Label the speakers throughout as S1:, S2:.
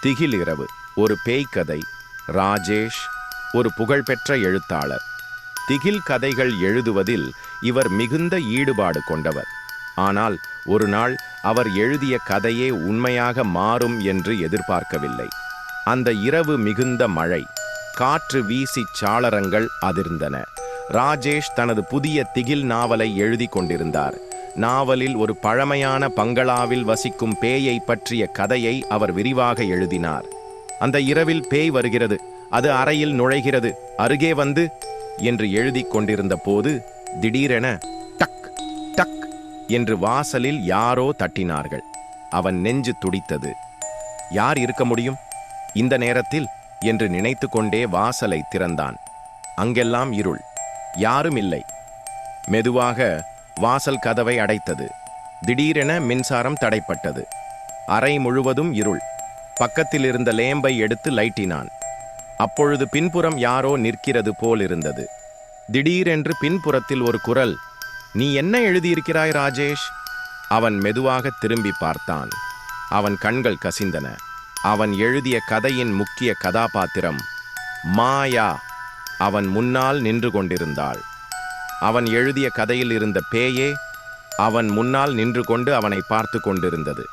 S1: திகில் இரவு. ஒரு பேய்க்கதை. ராஜேஷ் ஒரு புகழ்பெற்ற எழுத்தாளர். திகில் கதைகள் எழுதுவதில் இவர் மிகுந்த ஈடுபாடு கொண்டவர். ஆனால் ஒரு நாள் அவர் எழுதிய கதையே உண்மையாக மாறும் என்று எதிர்பார்க்கவில்லை. அந்த இரவு மிகுந்த மழை. காற்று வீசி சாளரங்கள் அதிர்ந்தன. ராஜேஷ் தனது புதிய திகில் நாவலை எழுதி கொண்டிருந்தார். நாவலில் ஒரு பழமையான பங்களாவில் வசிக்கும் பேயை பற்றிய கதையை அவர் விரிவாக எழுதினார். அந்த இரவில் பேய் வருகிறது அது அறையில் நுழைகிறது அருகே வந்து என்று எழுதிக் கொண்டிருந்த போது திடீரென டக் டக் என்று வாசலில் யாரோ தட்டினார்கள். அவன் நெஞ்சு துடித்தது. யார் இருக்க முடியும்? இந்த நேரத்தில் என்று நினைத்து கொண்டே வாசலை திறந்தான். அங்கெல்லாம் இருள். யாரும் இல்லை. மெதுவாக வாசல் கதவை அடைத்தது. திடீரென மின்சாரம் தடைப்பட்டது. அறை முழுவதும் இருள். பக்கத்தில் இருந்த லேம்பை எடுத்து லைட்டினான். அப்பொழுது பின்புறம் யாரோ நிற்கிறது போல் இருந்தது. திடீரென்று பின்புறத்தில் ஒரு குரல் நீ என்ன எழுதியிருக்கிறாய் ராஜேஷ்? அவன் மெதுவாக திரும்பி பார்த்தான். அவன் கண்கள் கசிந்தன. அவன் எழுதிய கதையின் முக்கிய கதாபாத்திரம் மாயா. அவன் முன்னால் நின்று கொண்டிருந்தாள். அவன் எழுதிய கதையில் இருந்த பேயே அவன் முன்னால் நின்று கொண்டு அவனை பார்த்து கொண்டிருந்தது.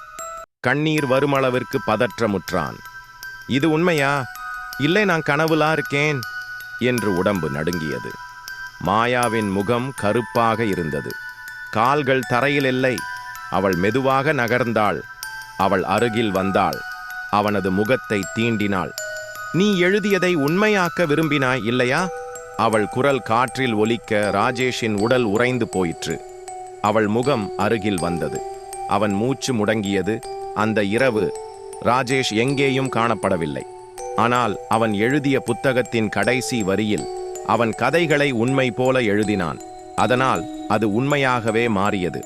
S1: கண்ணீர் வருமளவிற்கு பதற்றமுற்றான். இது உண்மையா? இல்லை நான் கனவுலா இருக்கேன்? என்று உடம்பு நடுங்கியது. மாயாவின் முகம் கருப்பாக இருந்தது. கால்கள் தரையில் இல்லை. அவள் மெதுவாக நகர்ந்தாள். அவள் அருகில் வந்தாள். அவனது முகத்தை தீண்டினாள். நீ எழுதியதை உண்மையாக்க விரும்பினாய் இல்லையா? அவள் குரல் காற்றில் ஒலிக்க ராஜேஷின் உடல் உறைந்து போயிற்று. அவள் முகம் அருகில் வந்தது. அவன் மூச்சு முடங்கியது. அந்த இரவு ராஜேஷ் எங்கேயும் காணப்படவில்லை. ஆனால் அவன் எழுதிய புத்தகத்தின் கடைசி வரியில் அவன் கதைகளை உண்மை போல எழுதினான். அதனால் அது உண்மையாகவே மாறியது.